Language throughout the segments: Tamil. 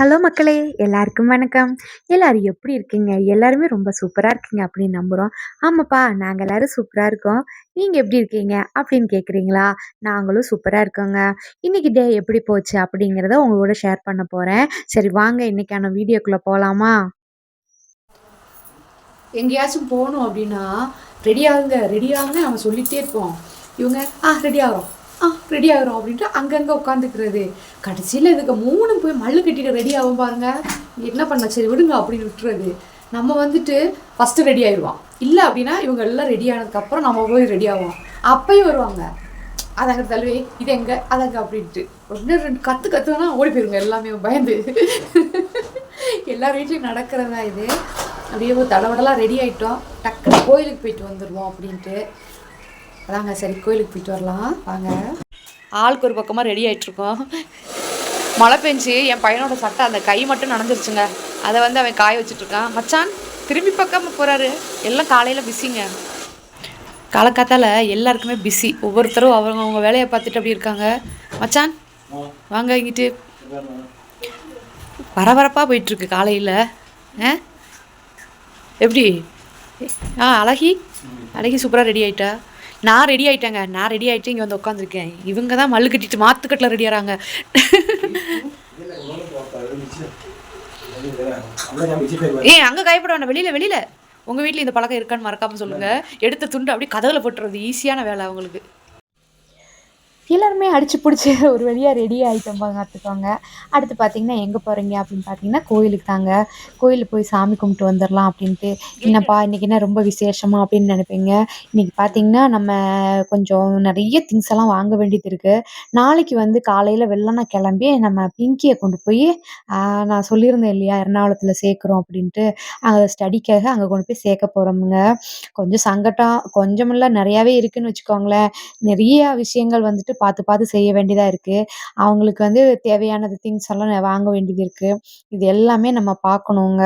ஹலோ மக்களே எல்லாருக்கும் வணக்கம். எல்லோரும் எப்படி இருக்கீங்க? எல்லாருமே ரொம்ப சூப்பராக இருக்கீங்க அப்படின்னு நம்புகிறோம் ஆமாப்பா நாங்கள் எல்லோரும் சூப்பராக இருக்கோம். நீங்கள் எப்படி இருக்கீங்க? அப்படின்னு கேட்குறீங்களா நாங்களும் சூப்பராக இருக்கோங்க. இன்னைக்கு டே எப்படி போச்சு அப்படிங்கிறத உங்களோட ஷேர் பண்ண போகிறேன் சரி வாங்க இன்னைக்கான வீடியோக்குள்ளே போகலாமா எங்கேயாச்சும் போகணும் அப்படின்னா ரெடி ஆகுங்க. நம்ம சொல்லிகிட்டே இருப்போம். இவங்க ஆ ரெடி ஆகிறோம். ஆ ரெடி ஆகிறோம் அப்படின்ட்டு அங்கங்கே உட்காந்துக்கிறது கடைசியில் இதுக்கு மூணு போய் மல்லு கட்டிட்டு ரெடி ஆகும் பாருங்க. என்ன பண்ண சரி விடுங்க அப்படின்னு விட்டுறது. நம்ம வந்துட்டு ஃபஸ்ட்டு ரெடி ஆயிடுவோம். இல்லை அப்படின்னா இவங்க எல்லாம் ரெடி ஆனதுக்கப்புறம் நம்ம போய் ரெடி ஆகும் அப்பயும் வருவாங்க. அதங்க தழுவி இது எங்கே அதங்க அப்படின்ட்டு. ஒன்று ரெண்டு கற்று கற்றுனா ஓடி போயிருங்க எல்லாமே பயந்து. எல்லா வீட்லேயும் நடக்கிறதா இது. அப்படியே தடவடலாம் ரெடி ஆகிட்டோம் டக்குனு கோயிலுக்கு போயிட்டு வந்துடுவோம் அப்படின்ட்டு. அதாங்க சரி கோயிலுக்கு போயிட்டு வரலாம். வாங்க. ஆளுக்கு ஒரு பக்கமாக ரெடி ஆகிட்ருக்கோம் மழை பெஞ்சு என் பையனோட சட்டை அந்த கை மட்டும் நனைஞ்சிருச்சுங்க. அதை வந்து அவன் காய வச்சுட்ருக்கான் மச்சான் திரும்பி பக்கம் போகிறாரு எல்லாம் காலையில் பிஸிங்க காலக்காத்தால் எல்லாருக்குமே பிஸி ஒவ்வொருத்தரும் அவங்க அவங்க வேலையை பார்த்துட்டு அப்படி இருக்காங்க. மச்சான் வாங்க இங்கிட்டு. பரபரப்பாக போயிட்டுருக்கு காலையில். ஆ? எப்படி? ஆ அழகி? அழகி சூப்பராக ரெடி ஆகிட்டா நான் ரெடி ஆகிட்டேங்க நான் ரெடி ஆகிட்டு இங்கே வந்து உட்காந்துருக்கேன் இவங்க தான் மல்லு கட்டிட்டு மாத்துக்கட்டில் ரெடி ஆகிறாங்க ஏ அங்கே கைப்பட வேண்டாம். வெளியில் வெளியில். உங்கள் வீட்டில் இந்த பழக்கம் இருக்கான்னு மறக்காமல் சொல்லுங்கள் எடுத்த துண்டு அப்படியே கதவில் போட்டுறது ஈஸியான வேலை அவங்களுக்கு. எல்லாருமே அடிச்சு பிடிச்சி ஒரு வழியாக ரெடி ஆகிட்டோம் பார்த்துக்கோங்க அடுத்து பார்த்தீங்கன்னா எங்கே போகிறீங்க அப்படின்னு பார்த்தீங்கன்னா கோயிலுக்கு தாங்க. கோயிலுக்கு போய் சாமி கும்பிட்டு வந்துடலாம் அப்படின்ட்டு. என்னப்பா இன்றைக்கி என்ன ரொம்ப விசேஷமாக அப்படின்னு நினைப்பீங்க? இன்றைக்கி பார்த்தீங்கன்னா நம்ம கொஞ்சம் நிறைய திங்ஸ் எல்லாம் வாங்க வேண்டியது இருக்குது நாளைக்கு வந்து காலையில் வெள்ளனா கிளம்பி நம்ம பிங்கியை கொண்டு போய் நான் சொல்லியிருந்தேன் இல்லையா எர்ணாகுளத்தில் சேர்க்குறோம் அப்படின்ட்டு. அங்கே ஸ்டடிக்காக அங்கே கொண்டு போய் சேர்க்க போகிறோமுங்க கொஞ்சம் சங்கடம் கொஞ்சமில்ல நிறையாவே இருக்குதுன்னு வச்சுக்கோங்களேன். நிறைய விஷயங்கள் வந்துட்டு பார்த்து பார்த்து செய்ய வேண்டியதாக இருக்குது அவங்களுக்கு வந்து தேவையானது திங்ஸ் எல்லாம் வாங்க வேண்டியது இருக்குது இது எல்லாமே நம்ம பார்க்கணுங்க.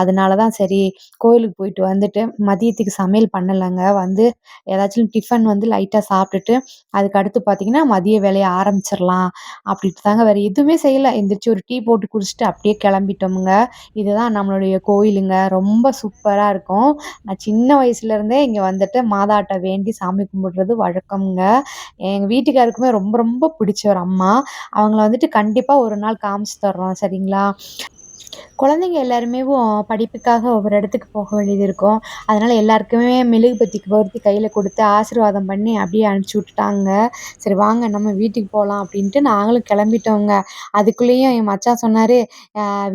அதனால தான் சரி கோயிலுக்கு போயிட்டு வந்துட்டு மதியத்துக்கு சமையல் பண்ணலைங்க. வந்து ஏதாச்சும் டிஃபன் வந்து லைட்டாக சாப்பிட்டுட்டு அதுக்கு அடுத்து பார்த்தீங்கன்னா மதிய வேலையை ஆரம்பிச்சிடலாம். அப்படின்ட்டு தாங்க வேறு எதுவுமே செய்யலை. எந்திரிச்சு ஒரு டீ போட்டு குடிச்சிட்டு அப்படியே கிளம்பிட்டோமுங்க. இதுதான் நம்மளுடைய கோயிலுங்க. ரொம்ப சூப்பராக இருக்கும். நான் சின்ன வயசுலேருந்தே இங்கே வந்துட்டு மாதாட்ட வேண்டி சாமி கும்பிடுறது வழக்கம்ங்க. எங்கள் வீட்டுக்கு வீட்டுக்காருக்குமே ரொம்ப ரொம்ப பிடிச்ச ஒரு அம்மா. அவங்கள வந்துட்டு கண்டிப்பாக ஒரு நாள் காமிச்சு தர்றோம் சரிங்களா? குழந்தைங்க எல்லாருமே படிப்புக்காக ஒவ்வொரு இடத்துக்கு போக வேண்டியது இருக்கும். அதனால் எல்லாருக்குமே மெழுகுபத்திக்கு பொருத்தி கையில் கொடுத்து ஆசீர்வாதம் பண்ணி அப்படியே அனுப்பிச்சி விட்டுட்டாங்க. சரி வாங்க நம்ம வீட்டுக்கு போகலாம் அப்படின்ட்டு நாங்களும் கிளம்பிட்டோங்க. அதுக்குள்ளேயும் என் மச்சான் சொன்னார்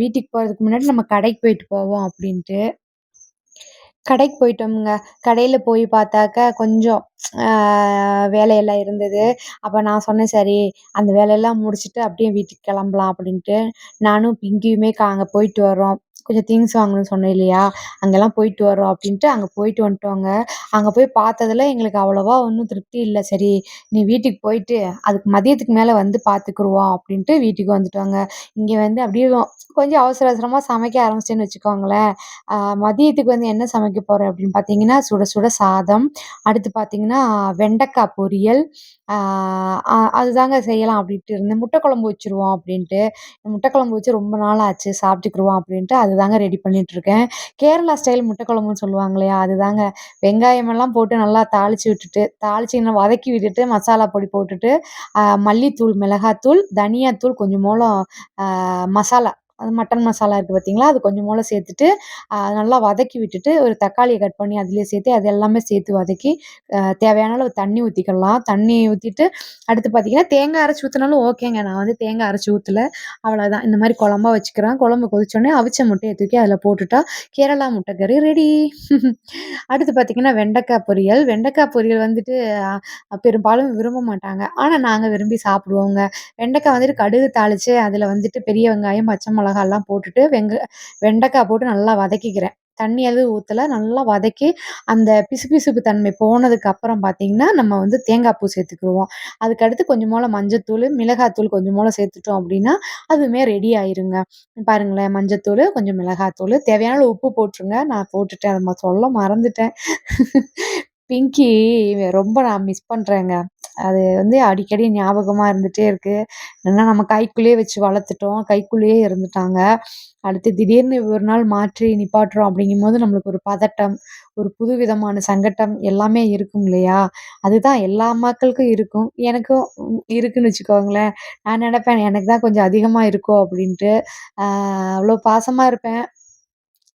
வீட்டுக்கு போகிறதுக்கு முன்னாடி நம்ம கடைக்கு போயிட்டு போவோம் அப்படின்ட்டு. கடைக்கு போயிட்டோம்ங்க. கடையில் போய் பார்த்தாக்கா கொஞ்சம் வேலையெல்லாம் இருந்தது. அப்போ நான் சொன்னேன் சரி அந்த வேலையெல்லாம் முடிச்சுட்டு அப்படியே வீட்டுக்கு கிளம்பலாம் அப்படின்ட்டு. நானும் பிங்கியுமே அங்கே போயிட்டு வரோம் கொஞ்சம் திங்ஸ் வாங்கணும்னு சொன்னேன் இல்லையா? அங்கெல்லாம் போயிட்டு வரோம் அப்படின்ட்டு அங்கே போயிட்டு வந்துட்டோங்க. அங்கே போய் பார்த்ததுல எங்களுக்கு அவ்வளோவா ஒன்றும் திருப்தி இல்லை. சரி நீ வீட்டுக்கு போயிட்டு அதுக்கு மதியத்துக்கு மேலே வந்து பார்த்துக்குருவோம் அப்படின்ட்டு வீட்டுக்கு வந்துட்டோங்க. இங்கே வந்து அப்படியே கொஞ்சம் அவசர அவசரமாக சமைக்க ஆரம்பிச்சேன்னு வச்சுக்கோங்களேன். மதியத்துக்கு வந்து என்ன சமைக்க போகிறேன் அப்படின்னு பார்த்தீங்கன்னா சுட சுட சாதம். அடுத்து பார்த்தீங்கன்னா வெண்டைக்காய் பொரியல். அதுதாங்க செய்யலாம் அப்படின்ட்டு இருந்தேன். முட்டை குழம்பு வச்சுருவோம் அப்படின்ட்டு. முட்டை குழம்பு வச்சு ரொம்ப நாள் ஆச்சு. சாப்பிட்டுக்குருவோம் அப்படின்ட்டு அது அதுதாங்க ரெடி பண்ணிகிட்ருக்கேன் கேரளா ஸ்டைல் முட்டை குழம்புன்னு சொல்லுவாங்க இல்லையா அதுதாங்க வெங்காயமெல்லாம் போட்டு நல்லா தாளித்து விட்டுட்டு தாளித்து இன்னும் வதக்கி விட்டுட்டு மசாலா பொடி போட்டுட்டு மல்லித்தூள் மிளகாத்தூள் தனியாத்தூள் கொஞ்சம் மூலம் மசாலா அது மட்டன் மசாலா இருக்குது பார்த்தீங்களா அது கொஞ்சம் போல் சேர்த்துட்டு நல்லா வதக்கி விட்டுட்டு ஒரு தக்காளியை கட் பண்ணி அதிலே சேர்த்து அது எல்லாமே சேர்த்து வதக்கி தேவையான அளவு தண்ணி ஊற்றிக்கலாம் தண்ணி ஊற்றிட்டு அடுத்து பார்த்தீங்கன்னா தேங்காய் அரைச்சி ஊற்றினாலும் ஓகேங்க. நான் வந்து தேங்காய் அரைச்சி ஊற்றல அவ்வளோதான் இந்த மாதிரி குழம்பா வச்சுக்கிறேன். குழம்பு கொதிச்சோடனே அவிச்ச முட்டையை தூக்கி அதில் போட்டுட்டா கேரளா முட்டை கறி ரெடி அடுத்து பார்த்தீங்கன்னா வெண்டைக்காய் பொரியல். வெண்டைக்காய் பொரியல் வந்துட்டு பெரும்பாலும் விரும்ப மாட்டாங்க. ஆனால் நாங்கள் விரும்பி சாப்பிடுவோங்க. வெண்டைக்காய் வந்துட்டு கடுகு தாளித்து அதில் வந்துட்டு பெரிய வெங்காயம் பச்சை மிளகாலாம் போட்டுட்டு வெங்க வெண்டைக்காய் போட்டு நல்லா வதக்கிக்கிறேன். தண்ணி எதுவும் ஊற்றல நல்லா வதக்கி அந்த பிசுபிசுப்பு தன்மை போனதுக்கு அப்புறம் பார்த்தீங்கன்னா நம்ம வந்து தேங்காய் பூ சேர்த்துக்குருவோம். அதுக்கடுத்து கொஞ்சம் மஞ்சத்தூள் மிளகாத்தூள் கொஞ்சம் சேர்த்துட்டோம் அப்படின்னா அதுவுமே ரெடி ஆயிருங்க. பாருங்களேன் மஞ்சத்தூள் கொஞ்சம் மிளகாத்தூள் தேவையான உப்பு போட்டுருங்க. நான் போட்டுட்டேன் அதை சொல்ல மறந்துட்டேன். பிங்கி ரொம்ப நான் மிஸ் பண்ணுறேங்க அது வந்து அடிக்கடி ஞாபகமாக இருந்துகிட்டே இருக்குது ஏன்னா நம்ம கைக்குள்ளேயே வச்சு வளர்த்துட்டோம். கைக்குள்ளேயே இருந்துட்டாங்க. அடுத்து திடீர்னு ஒரு நாள் மாற்றி நிப்பாட்டுறோம் அப்படிங்கும்போது நம்மளுக்கு ஒரு பதட்டம் ஒரு புதுவிதமான சங்கட்டம் எல்லாமே இருக்கும் இல்லையா? அதுதான் எல்லா அம்மாக்களுக்கும் இருக்கும். எனக்கும் இருக்குன்னு வச்சுக்கோங்களேன். நான் நினைப்பேன் எனக்கு தான் கொஞ்சம் அதிகமாக இருக்கோ அப்படின்ட்டு. அவ்வளோ பாசமாக இருப்பேன்.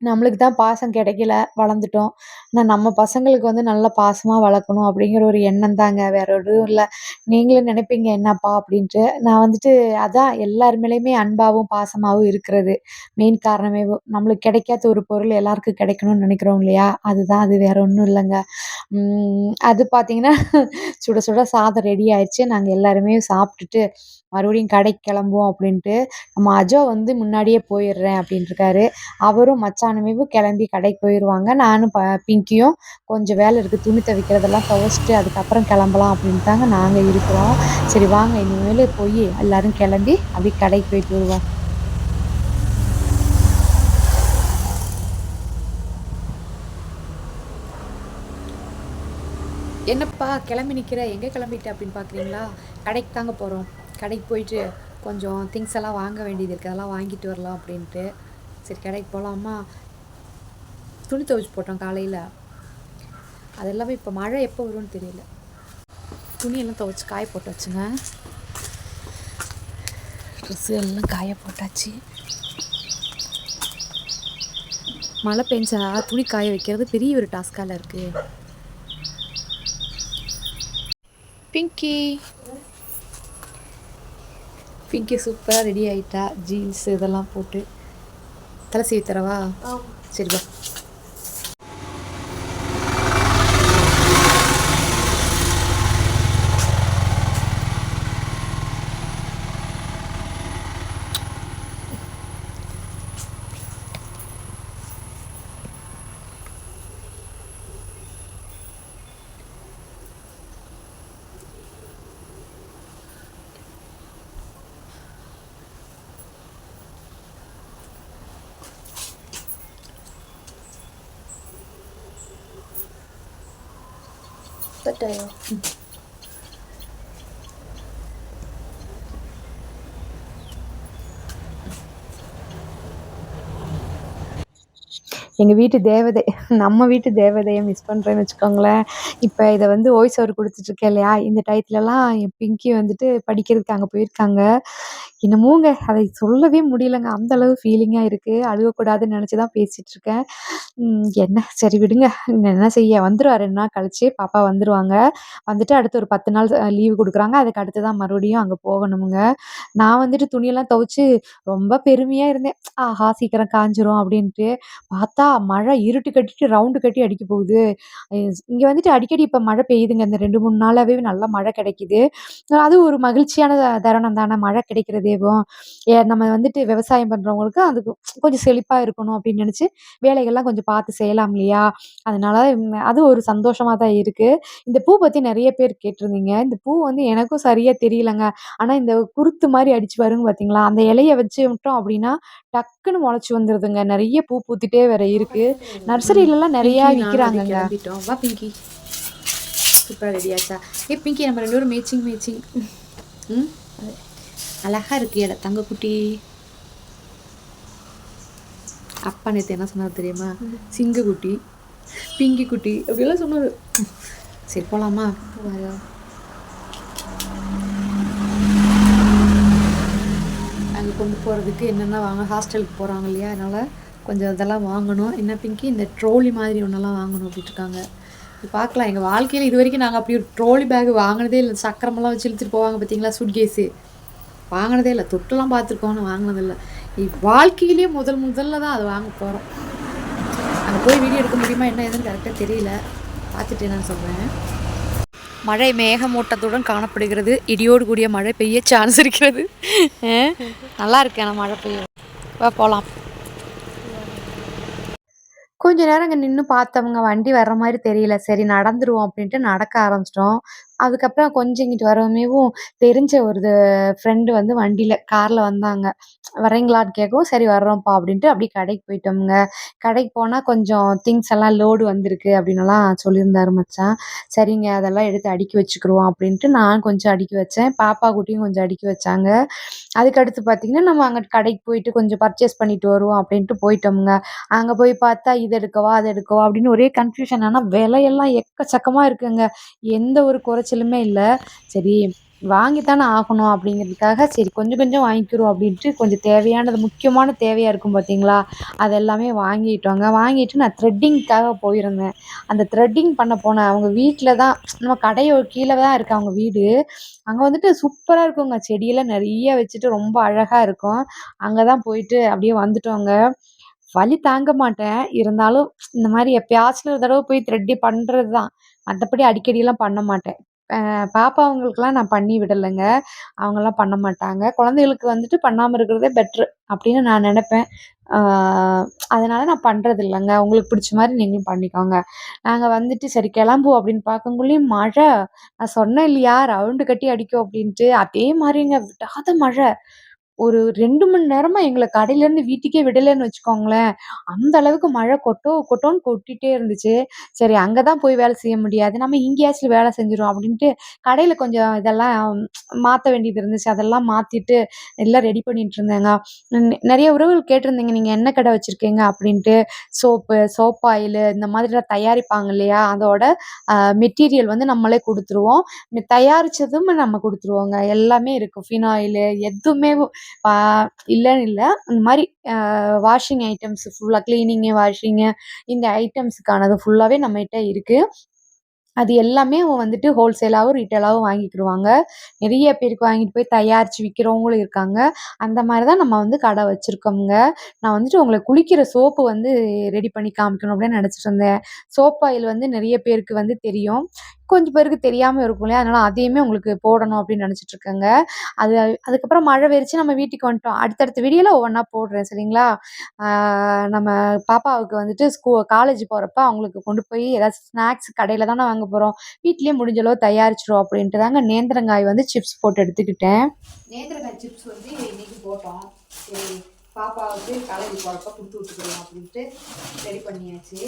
நம்மளுக்கு தான் பாசம் கிடைக்கல வளர்ந்துட்டோம். ஆனால் நம்ம பசங்களுக்கு வந்து நல்ல பாசமாக வளர்க்கணும் அப்படிங்கிற ஒரு எண்ணம் தாங்க. வேற எதுவும் இல்லை. நீங்களும் நினைப்பீங்க என்னப்பா? அப்படின்ட்டு. நான் வந்துட்டு அதான் எல்லார் மேலேயுமே அன்பாகவும் பாசமாகவும் இருக்கிறது. மெயின் காரணமே நம்மளுக்கு கிடைக்காத ஒரு பொருள் எல்லாருக்கும் கிடைக்கணும்னு நினைக்கிறோம் இல்லையா? அதுதான் அது வேற ஒன்றும் இல்லைங்க. அது பார்த்தீங்கன்னா சுட சுட சாதம் ரெடி ஆயிடுச்சு. நாங்கள் எல்லாருமே சாப்பிட்டுட்டு மறுபடியும் கடைக்கு கிளம்புவோம் அப்படின்ட்டு. நம்ம அஜோ வந்து முன்னாடியே போயிடுறேன் அப்படின்ட்டுருக்காரு அவரும் மச்சான் மச்சானுமேவும் கிளம்பி கடைக்கு போயிடுவாங்க நானும் ப பிங்கியும் கொஞ்சம் வேலை இருக்குது துணி துவைக்கிறதெல்லாம் துவைச்சிட்டு அதுக்கப்புறம் கிளம்பலாம் அப்படின்னு தாங்க நாங்கள் இருக்கிறோம். சரி வாங்க. இனிமேல் போய் எல்லாரும் கிளம்பி அப்படியே கடைக்கு போயிட்டு வருவோம். என்னப்பா கிளம்பி நிற்கிற எங்கே கிளம்பிட்ட அப்படின்னு பார்க்குறீங்களா கடைக்கு தாங்க போகிறோம் கடைக்கு போயிட்டு கொஞ்சம் திங்ஸ் எல்லாம் வாங்க வேண்டியது இருக்குது அதெல்லாம் வாங்கிட்டு வரலாம் அப்படின்ட்டு. சரி கடைக்கு போகலாமா துணி துவைச்சு போட்டோம் காலையில். அது எல்லாமே இப்போ மழை எப்போ வரும்னு தெரியல. துணியெல்லாம் துவைச்சி காய போட்டாச்சுங்க ட்ரெஸ்ஸு எல்லாம் காய போட்டாச்சு. மழை பெஞ்சா துணி காய வைக்கிறது பெரிய ஒரு டாஸ்கால இருக்குது பிங்கி பிங்கி சூப்பராக ரெடி ஆகிட்டா ஜீன்ஸ் இதெல்லாம் போட்டு. தலை சீவி தரவா சரி வா 어때요? 응. எங்கள் வீட்டு தேவதை நம்ம வீட்டு தேவதையை மிஸ் பண்ணுறேன்னு வச்சுக்கோங்களேன். இப்போ இதை வந்து வாய்ஸ் ஓவர் கொடுத்துட்ருக்கேன் இல்லையா? இந்த டயத்துலலாம் என் பிங்கி வந்துட்டு படிக்கிறதுக்கு அங்கே போயிருக்காங்க. என்னமோங்க அதை சொல்லவே முடியலங்க. அந்த அளவு ஃபீலிங்காக இருக்குது அழுகக்கூடாதுன்னு நினச்சி தான் பேசிகிட்ருக்கேன் என்ன? சரி விடுங்க. என்ன செய்ய? வந்துருவா. ரெண்டு நாள் கழிச்சு பாப்பா வந்துருவாங்க. வந்துட்டு அடுத்து ஒரு பத்து நாள் லீவு கொடுக்குறாங்க. அதுக்கு அடுத்து தான் மறுபடியும் அங்கே போகணுமுங்க. நான் வந்துட்டு துணியெல்லாம் துவைச்சு ரொம்ப பெருமையாக இருந்தேன். ஆஹா சீக்கிரம் காஞ்சிரும் அப்படின்ட்டு. பார்த்தா மழை இருட்டு கட்டிட்டு ரவுண்டு கட்டி அடிக்க போகுது. இங்கே வந்துட்டு அடிக்கடி இப்போ மழை பெய்யுதுங்க. இந்த ரெண்டு மூணு நாளாகவே நல்லா மழை கிடைக்குது. அது ஒரு மகிழ்ச்சியான தருணம் தானே. மழை கிடைக்கிறதேவும் ஏ நம்ம வந்துட்டு விவசாயம் பண்ணுறவங்களுக்கு அதுக்கு கொஞ்சம் செழிப்பாக இருக்கணும் அப்படின்னு நினச்சி வேலைகள்லாம் கொஞ்சம் பார்த்து செய்யலாம் இல்லையா? அதனால அது ஒரு சந்தோஷமாக தான் இருக்குது இந்த பூ பற்றி நிறைய பேர் கேட்டிருந்தீங்க. இந்த பூ வந்து எனக்கும் சரியாக தெரியலங்க. ஆனால் இந்த குருத்து மாதிரி அடிச்சு வருங்க பார்த்தீங்களா அந்த இலையை வச்சு விட்டோம் அப்படின்னா டக்குன்னு முளைச்சி வந்துடுதுங்க நிறைய பூ பூத்துட்டே வேற இருக்கு. நர்சரியிலலாம் நிறைய விற்கிறாங்கங்க அது கிளம்பிட்டோம். வா பிங்கி. சூப்பராக ரெடி ஆச்சா? ஏ பிங்கி நம்ம ரெண்டு பேரும் மேட்சிங் மேட்சிங் ம்? அது அழகா இருக்கு இட தங்க குட்டி அப்பா நேற்று என்ன சொன்னார் தெரியுமா? சிங்க குட்டி பிங்கி குட்டி அப்படியெல்லாம் சொன்னார். சரி போகலாமா அவங்க கொண்டு போகிறதுக்கு என்னென்ன வாங்க ஹாஸ்டலுக்கு போகிறாங்க இல்லையா? அதனால் கொஞ்சம் இதெல்லாம் வாங்கணும். என்ன பிங்கி இந்த ட்ரோலி மாதிரி ஒன்றெல்லாம் வாங்கணும் அப்படின்ட்டு இருக்காங்க. இது பார்க்கலாம். எங்கள் வாழ்க்கையில் இது வரைக்கும் நாங்கள் அப்படி ஒரு ட்ரோலி பேக் வாங்கினதே இல்லை. சக்கரமெல்லாம் வச்சு இழுத்துட்டு போவாங்க பார்த்தீங்களா? சுட்கேஸு வாங்கினதே இல்லை. தொட்டெல்லாம் பார்த்துருக்கோம். வாங்கினதில்லை வாழ்க்கையிலேயே முதல் முதல்ல தான் அதை வாங்க போகிறோம் அங்கே போய் வீடியோ எடுக்க முடியுமா? என்ன ஏதுன்னு கரெக்டாக தெரியல. பார்த்துட்டு என்னன்னு சொல்கிறேன் மழை மேகமூட்டத்துடன் காணப்படுகிறது. இடியோடு கூடிய மழை பெய்ய சான்ஸ் இருக்கிறது. நல்லா இருக்கு ஆனால் மழை பெய்ய. வா போகலாம் கொஞ்ச நேரம் அங்கே நின்று பார்த்தவங்க வண்டி வர்ற மாதிரி தெரியல. சரி நடந்துருவோம் அப்படின்ட்டு நடக்க ஆரம்பிச்சிட்டோம். அதுக்கப்புறம் கொஞ்சம் இங்கிட்டு வரவுமேவும் தெரிஞ்ச ஒரு ஃப்ரெண்டு வந்து வண்டியில் காரில் வந்தாங்க. "வரீங்களான்னு?" கேட்கவும், "சரி வர்றோம்ப்பா" அப்படின்ட்டு அப்படியே கடைக்கு போயிட்டோம்ங்க. கடைக்கு போனால் கொஞ்சம் திங்ஸ் எல்லாம் லோடு வந்திருக்கு அப்படின்னுலாம் சொல்லியிருந்தாரு மச்சான். சரிங்க அதெல்லாம் எடுத்து அடுக்கி வச்சுக்குருவோம் அப்படின்ட்டு நான் கொஞ்சம் அடுக்கி வச்சேன். பாப்பா குட்டியும் கொஞ்சம் அடுக்கி வச்சாங்க. அதுக்கடுத்து பார்த்தீங்கன்னா, நம்ம அங்கிட்டு கடைக்கு போயிட்டு கொஞ்சம் பர்ச்சேஸ் பண்ணிட்டு வருவோம் அப்படின்ட்டு போயிட்டோம்ங்க. அங்கே போய் பார்த்தா, "இது எடுக்கவா? அது எடுக்கவா?" அப்படின்னு ஒரே கன்ஃப்யூஷன். ஆனால் விலையெல்லாம் எக்கச்சக்கமாக இருக்குங்க. எந்த ஒரு குறைச்சலுமே இல்லை சரி வாங்கித்தானே ஆகணும் அப்படிங்கிறதுக்காக, சரி கொஞ்சம் கொஞ்சம் வாங்கிக்கிறோம் அப்படின்ட்டு கொஞ்சம் தேவையானது முக்கியமான தேவையாக இருக்கும் பார்த்தீங்களா? அது எல்லாமே வாங்கிட்டோங்க. வாங்கிட்டு நான் த்ரெட்டிங்க்காக போயிருந்தேன். அந்த த்ரெட்டிங் பண்ண போனேன் அவங்க வீட்டில் தான் நம்ம கடையோ கீழே தான் இருக்கு அவங்க வீடு. அங்கே வந்துட்டு சூப்பராக இருக்குங்க. செடியெல்லாம் நிறைய வச்சுட்டு ரொம்ப அழகாக இருக்கும். அங்கே தான் போயிட்டு அப்படியே வந்துட்டோங்க. வலி தாங்க மாட்டேன். இருந்தாலும் இந்த மாதிரி எப்பயாச்சும் ஒரு தடவை போய் த்ரெட்டி பண்ணுறது தான். மற்றபடி அடிக்கடிலாம் பண்ண மாட்டேன். அ பாப்பாவங்களுக்கெல்லாம் நான் பண்ணி விடலைங்க அவங்கெல்லாம் பண்ண மாட்டாங்க. குழந்தைகளுக்கு வந்துட்டு பண்ணாமல் இருக்கிறதே பெட்ரு அப்படின்னு நான் நினைப்பேன் அதனால் அதனால நான் இல்லைங்க உங்களுக்கு பிடிச்ச மாதிரி நீங்களும் பண்ணிக்கோங்க. நாங்கள் வந்துட்டு சரி கிளம்புவோம் அப்படின்னு பார்க்கக்குள்ளேயும் மழை. நான் சொன்னேன் இல்லையா? ரவுண்டு கட்டி அடிக்கும் அப்படின்ட்டு. அதே மாதிரிங்க விடாத மழை. ஒரு ரெண்டு மணி நேரமா எங்களை கடையிலேருந்து வீட்டுக்கே விடலன்னு வச்சுக்கோங்களேன். அந்த அளவுக்கு மழை கொட்டோ கொட்டோன்னு கொட்டிட்டே இருந்துச்சு. சரி அங்கே தான் போய் வேலை செய்ய முடியாது. நம்ம இங்கேயாச்சும் வேலை செஞ்சுருவோம் அப்படின்ட்டு, கடையில கொஞ்சம் இதெல்லாம் மாத்த வேண்டியது இருந்துச்சு. அதெல்லாம் மாத்திட்டு எல்லாம் ரெடி பண்ணிட்டு இருந்தேங்க. நிறைய உறவுகள் கேட்டிருந்தீங்க, "நீங்க என்ன கடை வச்சிருக்கீங்க?" அப்படின்ட்டு. சோப்பு, சோப் ஆயிலு இந்த மாதிரிலாம் தயாரிப்பாங்க இல்லையா? அதோட மெட்டீரியல் வந்து நம்மளே கொடுத்துருவோம் தயாரிச்சதும் நம்ம கொடுத்துருவோங்க எல்லாமே இருக்கும் ஃபினாயிலு எதுவுமே இல்லைன்னு இல்லை இந்த மாதிரி வாஷிங் ஐட்டம்ஸ் ஃபுல்லாக க்ளீனிங்கு வாஷிங்கு இந்த ஐட்டம்ஸுக்கானது ஃபுல்லாகவே நம்மகிட்ட இருக்குது அது எல்லாமே வந்துட்டு ஹோல்சேலாகவும் ரீட்டெயிலாகவும் வாங்கிக்கிடுவாங்க நிறைய பேருக்கு வாங்கிட்டு போய் தயாரித்து விற்கிறவங்களும் இருக்காங்க. அந்த மாதிரி தான் நம்ம வந்து கடை வச்சுருக்கோங்க நான் வந்துட்டு உங்களை குளிக்கிற சோப்பு வந்து ரெடி பண்ணி காமிக்கணும் அப்படின்னு நினச்சிட்டு இருந்தேன். சோப் ஆயில் வந்து நிறைய பேருக்கு வந்து தெரியும். கொஞ்சம் பேருக்கு தெரியாமல் இருக்கும் இல்லையா? அதனால அதையுமே உங்களுக்கு போடணும் அப்படின்னு நினச்சிட்டு இருக்கேங்க. அது அதுக்கப்புறம் மழை வெறிச்சு நம்ம வீட்டுக்கு வந்துட்டோம். அடுத்தடுத்த வீடியோவில் ஒவ்வொன்றா போடுறேன் சரிங்களா? நம்ம பாப்பாவுக்கு வந்துட்டு ஸ்கூ காலேஜ் போகிறப்ப அவங்களுக்கு கொண்டு போய் ஏதாச்சும் ஸ்நாக்ஸ் கடையில் தானே வாங்க போகிறோம் வீட்லேயே முடிஞ்சளவு தயாரிச்சிடும் அப்படின்ட்டு தாங்க நேந்திரங்காய் வந்து சிப்ஸ் போட்டு எடுத்துக்கிட்டேன். நேந்திரங்காய் சிப்ஸ் வந்து இன்னைக்கு போட்டோம். சரி பாப்பாவுக்கு காலேஜ் போகிறப்ப கொடுத்து விட்டுக்கலாம் அப்படின்ட்டு ரெடி பண்ணியாச்சு.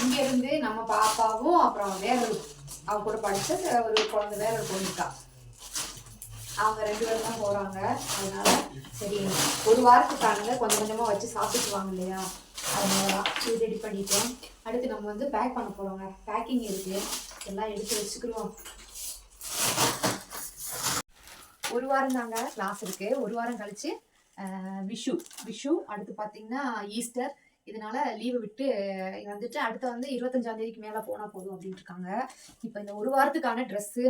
இங்கேருந்து நம்ம பாப்பாவும் அப்புறம் வேற ஒரு கூட படித்த ஒரு குழந்தை வேற ஒரு பொண்ணு அவங்க ரெண்டு பேரும் தான் போகிறாங்க அதனால சரி ஒரு வாரத்துக்கானத கொஞ்சம் கொஞ்சமாக வச்சு சாப்பிட்டுக்குவாங்க இல்லையா? அதனால இது ரெடி பண்ணிட்டோம். அடுத்து நம்ம வந்து பேக் பண்ண போகிறோங்க பேக்கிங் இருக்குது எல்லாம் எடுத்து வச்சுக்கிடுவோம். ஒரு வாரம் தாங்க கிளாஸ் இருக்குது ஒரு வாரம் கழித்து விஷு. விஷு அடுத்து பார்த்தீங்கன்னா ஈஸ்டர். இதனால லீவு விட்டு வந்துட்டு அடுத்து வந்து 25ஆம் தேதிக்கு மேல போனா போதும் அப்படின்ட்டு இருக்காங்க. இப்ப இந்த ஒரு வாரத்துக்கான ட்ரெஸ்ஸு,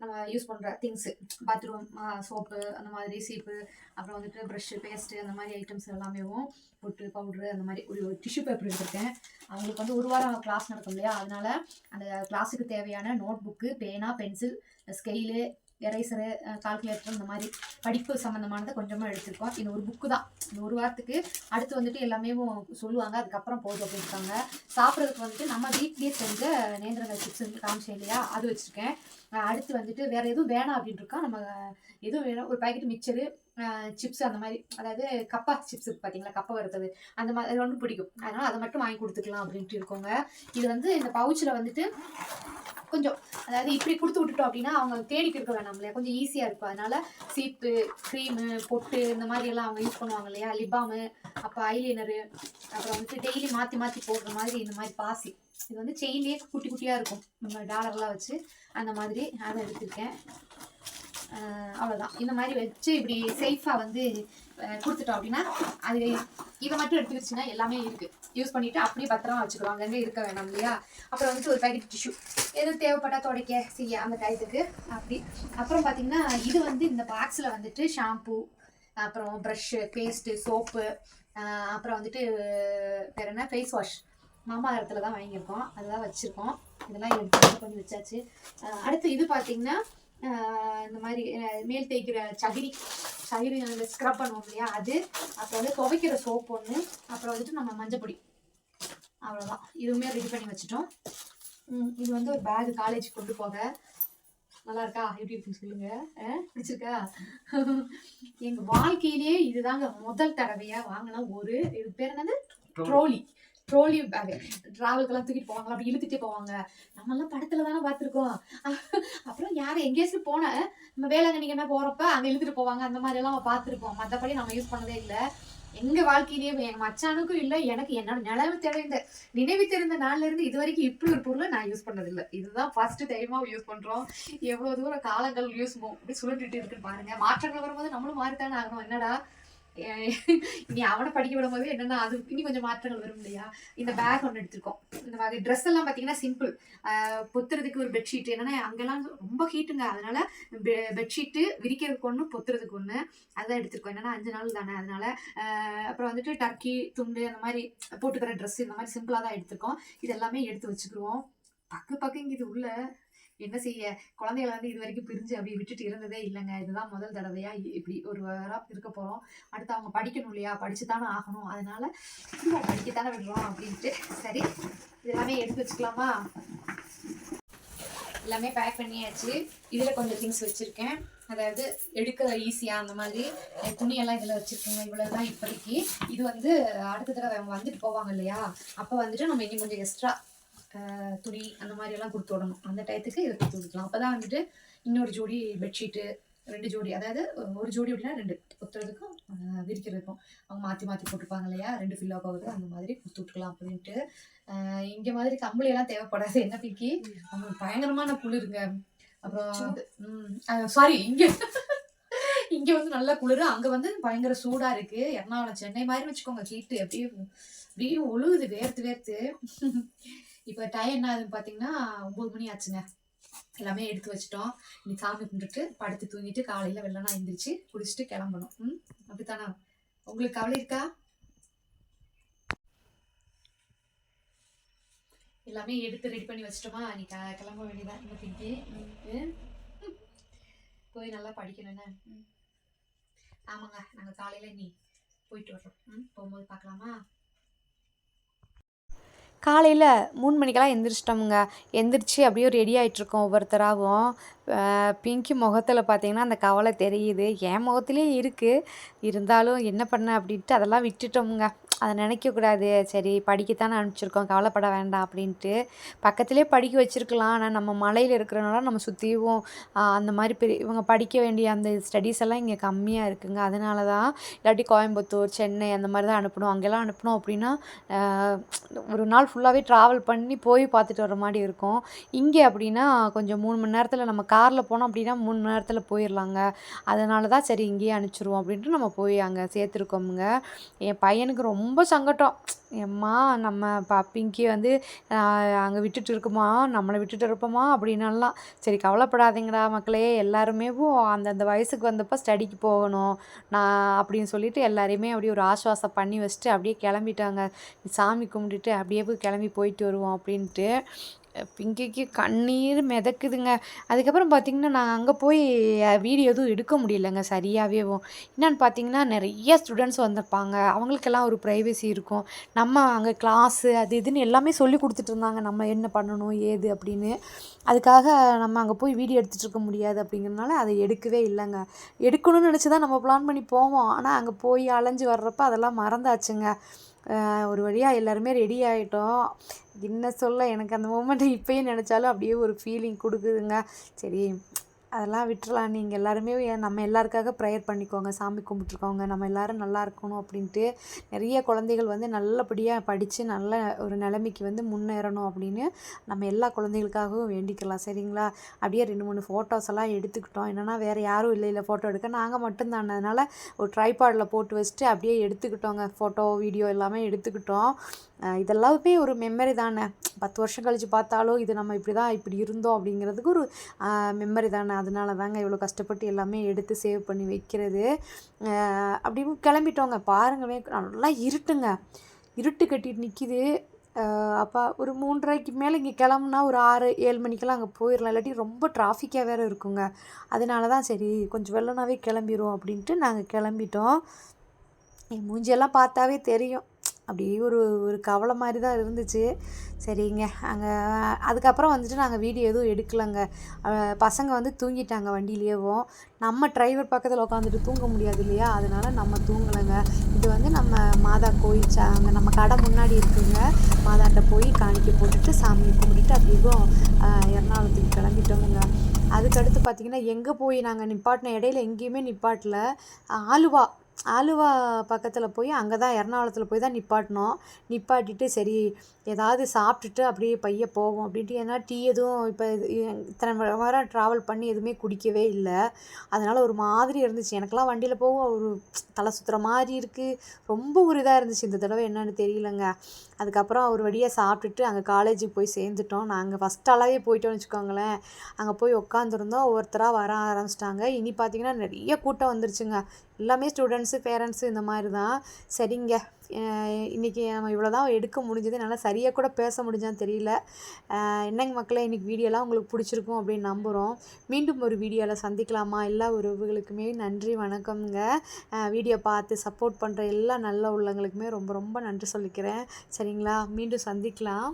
நம்ம யூஸ் பண்ற திங்ஸு பாத்ரூம் சோப்பு அந்த மாதிரி சீப்பு, அப்புறம் வந்துட்டு ப்ரஷ்ஷு பேஸ்ட்டு அந்த மாதிரி ஐட்டம்ஸ் எல்லாமேவும் பொட்டு, பவுட்ரு அந்த மாதிரி ஒரு டிஷ்யூ பேப்பர் எடுத்திருக்கேன். அவங்களுக்கு வந்து ஒரு வாரம் கிளாஸ் நடக்கும் இல்லையா? அதனால அந்த கிளாஸுக்கு தேவையான நோட் புக்கு, பேனா, பென்சில், ஸ்கெயிலு, எரேசரு, கால்குலேட்டர் இந்த மாதிரி படிப்பு சம்மந்தமானதை கொஞ்சமாக எடுத்திருக்கோம். இது ஒரு புக்கு தான். இந்த ஒரு வாரத்துக்கு. அடுத்து வந்துட்டு எல்லாமே சொல்லுவாங்க. அதுக்கப்புறம் போதும் அப்படின்ட்டாங்க. சாப்பிட்றதுக்கு வந்துட்டு நம்ம வீட்லேயே செஞ்ச நேந்திரங்கள் சிப்ஸ் வந்து காமிச்சேன் இல்லையா? அது வச்சுருக்கேன் அடுத்து வந்துட்டு வேற எதுவும் வேணாம் அப்படின்னு இருக்கா. நம்ம எதுவும் வேணும் ஒரு பாக்கெட் மிக்சரு, சிப்ஸ் அந்த மாதிரி அதாவது கப்பா சிப்ஸ் பார்த்தீங்களா? கப்ப வறுத்தது. அந்த மாதிரி அது பிடிக்கும். அதனால அதை மட்டும் வாங்கி கொடுத்துக்கலாம் அப்படின்ட்டு இருக்கோங்க. இது வந்து இந்த பவுச்சில் வந்துட்டு கொஞ்சம் அதாவது இப்படி கொடுத்து விட்டுட்டோம் அப்படின்னா, அவங்க தேடிட்டு இருக்க வேணாம் இல்லையா? கொஞ்சம் ஈஸியாக இருக்கும். அதனால சீப்பு, க்ரீமு பொட்டு இந்த மாதிரி எல்லாம் அவங்க யூஸ் பண்ணுவாங்க இல்லையா? லிபாமு அப்போ ஐலைனரு, அப்புறம் வந்துட்டு டெய்லி மாற்றி மாற்றி போடுற மாதிரி இந்த மாதிரி பாசி. இது வந்து செயின்லேயே குட்டி குட்டியாக இருக்கும். நம்ம டாலர்லாம் வச்சு அந்த மாதிரி அதை எடுத்திருக்கேன். அவ்வளோதான். இந்த மாதிரி வச்சு இப்படி சேஃபாக வந்து கொடுத்துட்டோம் அப்படின்னா, அது இதை மட்டும் எடுத்துக்கிச்சுன்னா எல்லாமே இருக்குது யூஸ் பண்ணிவிட்டு அப்படியே பத்திரமா வச்சுக்கலாம் அங்கே இருக்க வேணாம் இல்லையா? அப்புறம் வந்துட்டு ஒரு பேக்கெட் டிஷ்யூ. எதுவும் தேவைப்பட்டா துடைக்க, செய்ய அந்த டயத்துக்கு அப்படி. அப்புறம் பார்த்தீங்கன்னா, இது வந்து இந்த பாக்ஸில் வந்துட்டு ஷாம்பு, அப்புறம் ப்ரஷ்ஷு பேஸ்ட்டு, சோப்பு, அப்புறம் வந்துட்டு வேற என்ன ஃபேஸ் வாஷ். மாமா எர்த்ல தான் வாங்கியிருக்கோம். அதெல்லாம் வச்சிருக்கோம். இதெல்லாம் எடுத்து பண்ணி வச்சாச்சு. அடுத்து இது பார்த்தீங்கன்னா, இந்த அ மேல் தேய்க்கிற சகிரி. சகிரி அந்த ஸ்க்ரப் பண்ணுவோம் இல்லையா? அது. அப்புறம் வந்து துவைக்கிற சோப் ஒண்ணு. அப்புறம் வந்துட்டு நம்ம மஞ்சள் பொடி. அவ்வளோதான். இதுவுமே ரெடி பண்ணி வச்சுட்டோம். இது வந்து ஒரு பேக் காலேஜ் கொண்டு போக நல்லா இருக்கா எப்படி இருக்குன்னு சொல்லுங்க பிடிச்சிருக்கா எங்க வாழ்க்கையிலேயே இதுதாங்க முதல் தடவையா வாங்கின ஒரு இது பேர் என்னது ட்ரோலி ட்ரோலி பேக் ட்ராவலுக்கெல்லாம் தூக்கிட்டு போவாங்க அப்படி இழுத்துட்டே போவாங்க. நம்மெல்லாம் படத்துல தானே பார்த்துருக்கோம். அப்புறம் யாரும் எங்கேயாச்சும் போன நம்ம வேளாங்கண்ணிக்கு என்ன போறப்ப அங்கே இழுத்துட்டு போவாங்க. அந்த மாதிரி எல்லாம் பார்த்துருப்போம். மற்றபடி நம்ம யூஸ் பண்ணதே இல்லை. எங்க வாழ்க்கையிலேயே எங்க மச்சானுக்கும் இல்லை எனக்கு என்னோட நிலவு தெரிந்த நினைவு தெரிந்த நாள்ல இருந்து இது வரைக்கும் இப்படி ஒரு பொருளை நான் யூஸ் பண்ணதில்லை. இதுதான் ஃபர்ஸ்ட் டைமா யூஸ் பண்றோம். எவ்வளவு தூரம் காலங்கள் யூஸ் அப்படி சுழட்டிட்டு இருக்குன்னு பாருங்க. மாற்றங்கள் வரும்போது நம்மளும் மாறித்தானே ஆகணும். என்னடா? இனி அவனை படிக்க விடும் போது என்னன்னா அது இனி கொஞ்சம் மாற்றங்கள் வரும் இல்லையா? இந்த பேக் ஒன்று எடுத்திருக்கோம். இந்த மாதிரி ட்ரெஸ் எல்லாம் பார்த்தீங்கன்னா சிம்பிள் பொத்துறதுக்கு ஒரு பெட்ஷீட் என்னன்னா அங்கெல்லாம் ரொம்ப ஹீட்டுங்க அதனால பெட்ஷீட்டு விரிக்கிறதுக்கு ஒன்று பொத்துறதுக்கு ஒன்று அதான் எடுத்திருக்கோம். என்னன்னா அஞ்சு நாள் தானே. அதனால அப்புறம் வந்துட்டு டர்க்கி துண்டு அந்த மாதிரி போட்டுக்கிற ட்ரெஸ் இந்த மாதிரி சிம்பிளாக தான் எடுத்திருக்கோம். இது எல்லாமே எடுத்து வச்சுக்கிடுவோம் பக்கு இங்கே இது உள்ள. என்ன செய்ய? குழந்தைகளை வந்து இது வரைக்கும் பிரிஞ்சு அப்படி விட்டுட்டு இருந்ததே இல்லைங்க. இதுதான் முதல் தடவையா இ- இப்படி ஒரு வாரம் இருக்க போறோம். அடுத்து அவங்க படிக்கணும் இல்லையா? படிச்சு தானே ஆகணும். அதனால சும்மா படிக்கத்தானே விடுறோம் அப்படின்ட்டு. சரி இதெல்லாமே எடுத்து வச்சுக்கலாமா? எல்லாமே பேக் பண்ணியாச்சு. இதில் கொஞ்சம் திங்ஸ் வச்சுருக்கேன். அதாவது எடுக்க ஈஸியாக அந்த மாதிரி. துணியெல்லாம் இதில் வச்சுருக்கோங்க. இவ்வளோ தான் இப்போதைக்கு. இது வந்து அடுத்த தடவை அவங்க வந்துட்டு போவாங்க இல்லையா? அப்போ வந்துட்டு நம்ம இன்னும் கொஞ்சம் எக்ஸ்ட்ரா துணி அந்த மாதிரி எல்லாம் கொடுத்து விடணும். அந்த டயத்துக்கு இதை கொடுத்து விட்டுக்கலாம். அப்போ தான் வந்துட்டு இன்னொரு ஜோடி பெட்ஷீட்டு ரெண்டு ஜோடி அதாவது ஒரு ஜோடி அப்படின்னா ரெண்டு ஒத்துறதுக்கும் அஹ் விரிக்கிறதுக்கும். அவங்க மாற்றி மாற்றி போட்டுப்பாங்க இல்லையா? ரெண்டு ஃபில்லோ கவர் அந்த மாதிரி கொடுத்து விட்டுக்கலாம் அப்படின்ட்டு. இங்க மாதிரி கம்பளி எல்லாம் தேவைப்படாது. என்ன பிக்கி அவங்களுக்கு பயங்கரமான குளிருங்க. அப்புறம் சாரி இங்க இங்க வந்து நல்ல குளிர். அங்க வந்து பயங்கர சூடா இருக்கு. எர்ணாகுளம் சென்னை மாதிரி வச்சுக்கோங்க ஹீட்டு அப்படியே அப்படியே ஒழுகுது வேர்த்து வேர்த்து. இப்போ டைம் என்ன ஆகுதுன்னு பார்த்தீங்கன்னா ஒம்பது மணி ஆச்சுங்க. எல்லாமே எடுத்து வச்சிட்டோம். இன்னைக்கு சாமி கும்பிட்டுட்டு படுத்து தூங்கிட்டு காலையில் வெள்ளனா எந்திரிச்சு குடிச்சிட்டு கிளம்பணும். ம்? அப்படித்தானா? உங்களுக்கு கவலை இருக்கா? எல்லாமே எடுத்து ரெடி பண்ணி வச்சிட்டோமா? நீ க கிளம்ப வேண்டியதான் இந்த பிங்கி போய் நல்லா படிக்கணும்னு ம். ஆமாங்க. நாங்கள் காலையில் நீ போயிட்டு வர்றோம். ம் போகும்போது பார்க்கலாமா? காலையில் மூணு மணிக்கெல்லாம் எந்திரிச்சிட்டோமுங்க. எந்திரிச்சு அப்படியே ரெடி ஆகிட்ருக்கோம் ஒவ்வொருத்தராகவும் பிங்கி முகத்தில் பார்த்தீங்கன்னா அந்த கவலை தெரியுது. என் முகத்துலேயே இருக்குது இருந்தாலும் என்ன பண்ண அப்படின்ட்டு அதெல்லாம் விட்டுட்டோமுங்க. அதை நினைக்கக்கூடாது. சரி படிக்கத்தானே அனுப்பிச்சிருக்கோம் கவலைப்பட வேண்டாம் அப்படின்ட்டு பக்கத்துலேயே படிக்க வச்சுருக்கலாம். ஆனால் நம்ம மலையில் இருக்கிறனால நம்ம சுற்றியும் அந்த மாதிரி பெரிய இவங்க படிக்க வேண்டிய அந்த ஸ்டடீஸ் எல்லாம் இங்கே கம்மியாக இருக்குங்க. அதனால தான் இல்லாட்டி கோயம்புத்தூர் சென்னை அந்த மாதிரி தான் அனுப்பணும். அங்கெல்லாம் அனுப்பணும் அப்படின்னா ஒரு நாள் ஃபுல்லாகவே ட்ராவல் பண்ணி போய் பார்த்துட்டு வர மாதிரி இருக்கும். இங்கே அப்படின்னா கொஞ்சம் மூணு மணி நேரத்தில் நம்ம காரில் போனோம் அப்படின்னா மூணு மணி நேரத்தில் போயிடலாங்க அதனால தான் சரி இங்கேயே அனுப்பிச்சிருவோம் அப்படின்ட்டு நம்ம போய் அங்கே சேர்த்துருக்கோமுங்க. என் பையனுக்கு ரொம்ப ரொம்ப சங்கடம். எம்மா நம்ம பா பிங்கி வந்து அங்கே விட்டுட்டு இருக்குமா? நம்மளை விட்டுட்டு இருப்போமா? அப்படின்னலாம் சரி கவலைப்படாதீங்கடா மக்களே. எல்லாருமே அந்தந்த வயசுக்கு வந்தப்போ ஸ்டடிக்கு போகணும். நான் அப்படின்னு சொல்லிட்டு எல்லாரையுமே அப்படியே ஒரு ஆஸ்வாசம் பண்ணி வச்சுட்டு அப்படியே கிளம்பிட்டாங்க. சாமி கும்பிட்டுட்டு அப்படியே போய் கிளம்பி போயிட்டு வருவோம் அப்படின்ட்டு. பிங்கிக்கு கண்ணீர் மிதக்குதுங்க. அதுக்கப்புறம் பார்த்திங்கன்னா நாங்கள் அங்கே போய் வீடியோ எதுவும் எடுக்க முடியலங்க சரியாகவே என்னென்னு பார்த்தீங்கன்னா நிறைய ஸ்டூடெண்ட்ஸ் வந்திருப்பாங்க. அவங்களுக்கெல்லாம் ஒரு ப்ரைவசி இருக்கும். நம்ம அங்கே கிளாஸு அது இதுன்னு எல்லாமே சொல்லி கொடுத்துட்டு இருந்தாங்க நம்ம என்ன பண்ணணும் ஏது அப்படின்னு. அதுக்காக நம்ம அங்கே போய் வீடியோ எடுத்துகிட்டு இருக்க முடியாது அப்படிங்கிறனால அதை எடுக்கவே இல்லைங்க. எடுக்கணும்னு நினச்சி தான் நம்ம பிளான் பண்ணி போவோம். ஆனால் அங்கே போய் அலைஞ்சு வர்றப்ப அதெல்லாம் மறந்தாச்சுங்க. ஒரு வழியாக எல்லாருமே ரெடி ஆகிட்டோம் என்ன சொல்ல எனக்கு அந்த மூமெண்ட்டை இப்போயும் நினச்சாலும் அப்படியே ஒரு ஃபீலிங் கொடுக்குதுங்க. சரி அதெல்லாம் விட்டுறலாம். நீங்கள் எல்லாருமே நம்ம எல்லாருக்காக ப்ரேயர் பண்ணிக்கோங்க. சாமி கும்பிட்டுருக்கோங்க நம்ம எல்லோரும் நல்லா இருக்கணும் அப்படின்ட்டு நிறைய குழந்தைகள் வந்து நல்லபடியாக படித்து நல்ல ஒரு நிலைமைக்கு வந்து முன்னேறணும் அப்படின்னு நம்ம எல்லா குழந்தைகளுக்காகவும் வேண்டிக்கலாம். சரிங்களா? அப்படியே ரெண்டு மூணு ஃபோட்டோஸ் எல்லாம் எடுத்துக்கிட்டோம். என்னென்னா வேறு யாரும் இல்லை இல்லை ஃபோட்டோ எடுக்க. நாங்கள் மட்டும்தான். அதனால் ஒரு ட்ரைபாடில் போட்டு வச்சுட்டு அப்படியே எடுத்துக்கிட்டோங்க. ஃபோட்டோ வீடியோ எல்லாமே எடுத்துக்கிட்டோம். இதெல்லாமே ஒரு மெமரி தானே. பத்து வருஷம் கழித்து பார்த்தாலும் இது நம்ம இப்படி தான் இப்படி இருந்தோம் அப்படிங்கிறதுக்கு ஒரு மெமரி தானே. அதனால தாங்க இவ்வளோ கஷ்டப்பட்டு எல்லாமே எடுத்து சேவ் பண்ணி வைக்கிறது. அப்படியும் கிளம்பிட்டோங்க. பாருங்களே நல்லா இருட்டுங்க. இருட்டு கட்டிட்டு நிற்கிது அப்போ ஒரு மூன்றரைக்கு மேலே இங்கே கிளம்புனா ஒரு ஆறு ஏழு மணிக்கெல்லாம் அங்கே போயிடலாம் இல்லாட்டி ரொம்ப டிராஃபிக்காக வேறு இருக்குங்க. அதனால தான் சரி கொஞ்சம் வெள்ளனாவே கிளம்பிடுவோம் அப்படின்ட்டு நாங்கள் கிளம்பிட்டோம். என் மூஞ்சியெல்லாம் பார்த்தாவே தெரியும். அப்படியே ஒரு ஒரு கவலை மாதிரி தான் இருந்துச்சு. சரிங்க. அங்கே அதுக்கப்புறம் வந்துட்டு நாங்கள் வீடியோ எதுவும் எடுக்கலைங்க. பசங்க வந்து தூங்கிட்டாங்க வண்டியிலேயேவும். நம்ம டிரைவர் பக்கத்தில் உட்காந்துட்டு தூங்க முடியாது இல்லையா? அதனால் நம்ம தூங்கலைங்க. இது வந்து நம்ம மாதா கோயில் அங்கே நம்ம கடை முன்னாடி இருக்குங்க. மாதாட்ட போய் காணிக்கை போட்டுட்டு சாமியை கும்பிட்டுட்டு அப்படியே எறணாகுளத்துக்கு கிளம்பிட்டோமுங்க. அதுக்கடுத்து பார்த்திங்கன்னா எங்கே போய் நாங்கள் நிப்பாட்டின இடையில எங்கேயுமே நிப்பாட்டல. ஆலுவா. ஆலுவா பக்கத்தில் போய் அங்கே தான் எர்ணாகுளத்தில் போய் தான் நிப்பாட்டினோம் நிப்பாட்டிட்டு சரி ஏதாவது சாப்பிட்டுட்டு அப்படியே பைய போவோம் அப்படின்ட்டு. ஏன்னா டீ எதுவும் இப்போ இத்தனை வாரம் ட்ராவல் பண்ணி எதுவுமே குடிக்கவே இல்லை. அதனால் ஒரு மாதிரி இருந்துச்சு. எனக்கெல்லாம் வண்டியில் போகும் ஒரு தலை சுற்றுற மாதிரி இருக்குது ரொம்ப ஒரு இதாக இருந்துச்சு இந்த தடவை என்னென்னு தெரியலங்க. அதுக்கப்புறம் ஒரு வழியாக சாப்பிட்டுட்டு அங்கே காலேஜுக்கு போய் சேர்ந்துட்டோம். நாங்கள் ஃபஸ்ட் அளவே போயிட்டோம்னு வச்சுக்கோங்களேன். அங்கே போய் உட்காந்துருந்தோம் ஒவ்வொருத்தராக வர ஆரம்பிச்சிட்டாங்க. இனி பார்த்தீங்கன்னா நிறைய கூட்டம் வந்துருச்சுங்க. எல்லாமே ஸ்டூடெண்ட்ஸு பேரண்ட்ஸு இந்த மாதிரி தான் சரிங்க இன்றைக்கி நம்ம இவ்வளோ தான் எடுக்க முடிஞ்சது. என்னால் சரியாக கூட பேச முடிஞ்சான்னு தெரியல. என்னங்க மக்களே இன்றைக்கி வீடியோலாம் உங்களுக்கு பிடிச்சிருக்கும் அப்படின்னு நம்புகிறோம் மீண்டும் ஒரு வீடியோவில் சந்திக்கலாமா? எல்லா உறவுகளுக்குமே நன்றி வணக்கம்ங்க. வீடியோ பார்த்து சப்போர்ட் பண்ணுற எல்லா நல்ல உள்ளங்களுக்குமே ரொம்ப ரொம்ப நன்றி சொல்லிக்கிறேன். சரிங்களா? மீண்டும் சந்திக்கலாம்.